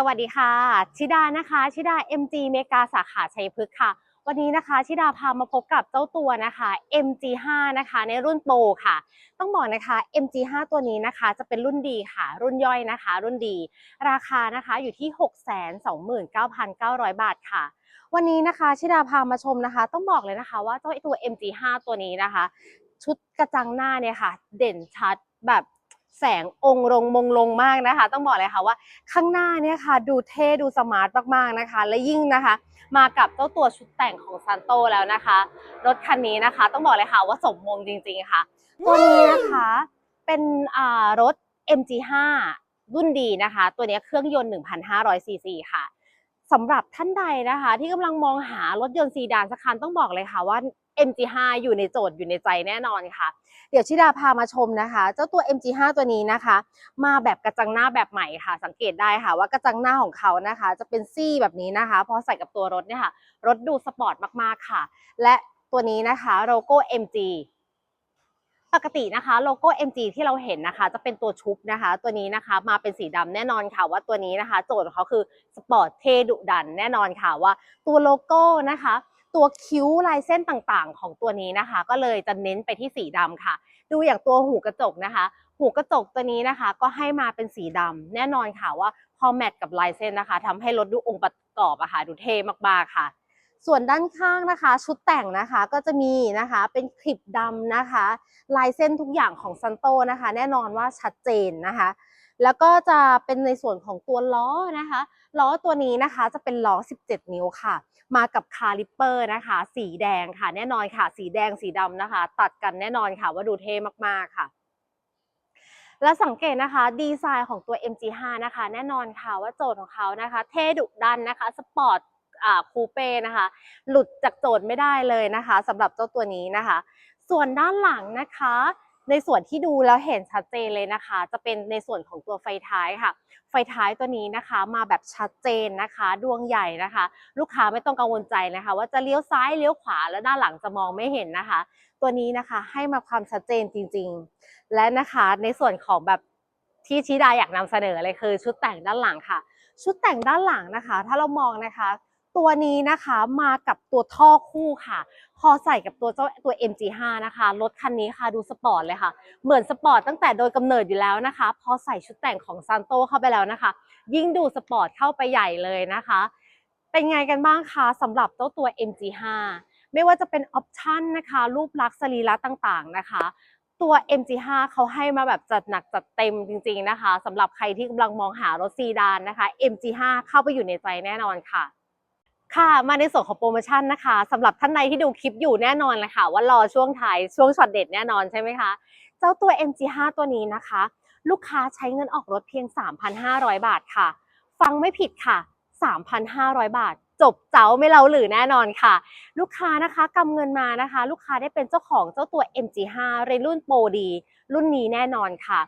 สวัสดีค่ะ ชิดานะคะ ชิดา MG เมกาสาขาชัยพฤกษ์ค่ะ วันนี้นะคะ ชิดาพามาพบกับเจ้าตัวนะคะ MG5 นะคะ ในรุ่นโปรค่ะ ต้องบอกนะคะ MG5 ตัวนี้นะคะจะเป็นรุ่นดีค่ะ รุ่นย่อยนะคะ รุ่นดี ราคานะคะอยู่ที่ 629,900 บาทค่ะ วันนี้นะคะชิดาพามาชมนะคะ ต้องบอกเลยนะคะว่าเจ้าตัว MG5 ตัวนี้นะคะ ชุดกระจังหน้าเนี่ยค่ะ เด่นชัดแบบ แสงองค์ลงมงลงมากนะคะ ต้องบอกเลยค่ะว่าข้างหน้าเนี่ยค่ะ ดูเท่ดูสมาร์ทมากๆนะคะ และยิ่งนะคะ มากับเจ้าตัวชุดแต่งของซันโตแล้วนะคะ รถคันนี้นะคะ ต้องบอกเลยค่ะว่าสมมงจริงๆค่ะ ตัวนี้นะคะเป็นรถ MG5 รุ่นดีนะคะ ตัวนี้เครื่องยนต์ 1,500 ซีซีค่ะสำหรับท่านใดนะคะ ที่กำลังมองหารถยนต์ซีดานสักคันต้องบอกเลยค่ะว่า MG5 อยู่ในโจทย์อยู่ในใจแน่นอนค่ะ เดี๋ยวชิดาพามาชมนะคะ เจ้าตัว MG5 ตัวนี้นะคะ มาแบบกระจังหน้าแบบใหม่ค่ะ สังเกตได้ค่ะว่ากระจังหน้าของเขานะคะ จะเป็นซี่แบบนี้นะคะพอใส่กับตัวรถเนี่ยค่ะ รถดูสปอร์ตมากๆค่ะ และตัวนี้นะคะโลโก้ MG ปกตินะคะโลโก้ MG ที่เราเห็นนะคะ จะเป็นตัวชุบนะคะ ตัวนี้นะคะมาเป็นสีดำแน่นอนค่ะว่าตัวนี้นะคะ โจทย์ของเขาคือสปอร์ตเท่ดุดันแน่นอนค่ะว่าตัวโลโก้นะคะ ตัวคิ้วลายเส้นต่างๆ ของตัวนี้นะคะ ก็เลยจะเน้นไปที่สีดำค่ะ ดูอย่างตัวหูกระจกนะคะ หูกระจกตัวนี้นะคะ ก็ให้มาเป็นสีดำแน่นอนค่ะว่าพอแมทกับลายเส้นนะคะทำให้รถดูองค์ประกอบอะค่ะดูเท่มากๆค่ะ ส่วนด้านข้างนะคะ ชุดแต่งนะคะก็จะมีนะคะเป็นคลิปดำนะคะ ลายเส้นทุกอย่างของซันโตนะคะ แน่นอนว่าชัดเจนนะคะ แล้วก็จะเป็นในส่วนของตัวล้อนะคะ ล้อตัวนี้นะคะจะเป็นล้อ 17 นิ้วค่ะ มากับคาลิปเปอร์นะคะ สีแดงค่ะแน่นอนค่ะ สีแดงสีดำนะคะ ตัดกันแน่นอนค่ะว่าดูเท่มากๆค่ะและสังเกตนะคะดีไซน์ของตัว MG5 นะคะ แน่นอนค่ะว่าโจทย์ของเขานะคะ เท่ดุดันนะคะสปอร์ตคูเป้นะคะ หลุดจากโจทย์ไม่ได้เลยนะคะสำหรับเจ้าตัวนี้นะคะ ส่วนด้านหลังนะคะ ในส่วนที่ดูแล้วเห็นชัดเจนเลยนะคะ จะเป็นในส่วนของตัวไฟท้ายค่ะ ไฟท้ายตัวนี้นะคะมาแบบชัดเจนนะคะ ดวงใหญ่นะคะ ลูกค้าไม่ต้องกังวลใจนะคะ ว่าจะเลี้ยวซ้ายเลี้ยวขวาแล้วด้านหลังจะมองไม่เห็นนะคะ ตัวนี้นะคะให้มาความชัดเจนจริง ๆ และนะคะในส่วนของแบบที่ชิดาอยากนำเสนอเลยคือ ชุดแต่งด้านหลังค่ะ ชุดแต่งด้านหลังนะคะ ถ้าเรามองนะคะ ตัวนี้นะคะมากับตัวท่อคู่ค่ะ พอใส่กับตัวเจ้าตัว MG5 นะคะ รถคันนี้ค่ะดูสปอร์ตเลยค่ะ เหมือนสปอร์ตตั้งแต่โดยกำเนิดอยู่แล้วนะคะ พอใส่ชุดแต่งของซันโตเข้าไปแล้วนะคะ ยิ่งดูสปอร์ตเข้าไปใหญ่เลยนะคะ เป็นไงกันบ้างคะสำหรับเจ้าตัว MG5 ไม่ว่าจะเป็นออปชันนะคะ รูปลักษณ์สรีระต่างๆนะคะตัว MG5 เขาให้มาแบบจัดหนักจัดเต็มจริง ๆนะคะสำหรับใครที่กำลังมองหารถซีดานนะคะ MG5 เข้าไปอยู่ในใจแน่นอนค่ะ ค่ะมาในส่วนของโปรโมชั่นนะคะสำหรับท่านใดที่ดูคลิปอยู่แน่นอนเลยค่ะ ว่ารอช่วงท้ายช่วงช็อตเด็ดแน่นอนใช่ไหมคะ เจ้าตัว MG5 ตัวนี้นะคะ ลูกค้าใช้เงินออกรถเพียง 3,500 บาทค่ะ ฟังไม่ผิดค่ะ 3,500 บาท จบเจ้าไม่เล่าหรือแน่นอนค่ะ ลูกค้านะคะกำเงินมานะคะ ลูกค้าได้เป็นเจ้าของเจ้าตัว MG5 ในรุ่นโปรดีรุ่นนี้แน่นอนค่ะ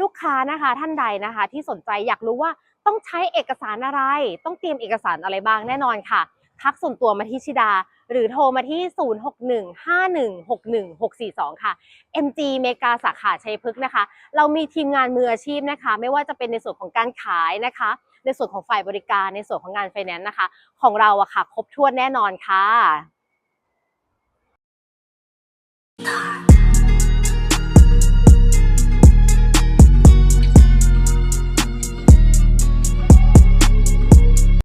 ลูกค้านะคะท่านใดนะคะ ที่สนใจอยากรู้ว่า ต้องใช้เอกสารอะไร ต้องเตรียมเอกสารอะไรบ้างแน่นอนค่ะ ทักส่วนตัวมาที่ชิดา หรือโทรมาที่ 0615161642 ค่ะ MG เมกาสาขาชัยพฤกษ์นะคะ เรามีทีมงานมืออาชีพนะคะ ไม่ว่าจะเป็นในส่วนของการขายนะคะ ในส่วนของฝ่ายบริการในส่วนของงานไฟแนนซ์นะคะ ของเราอะค่ะ ครบถ้วนแน่นอนค่ะ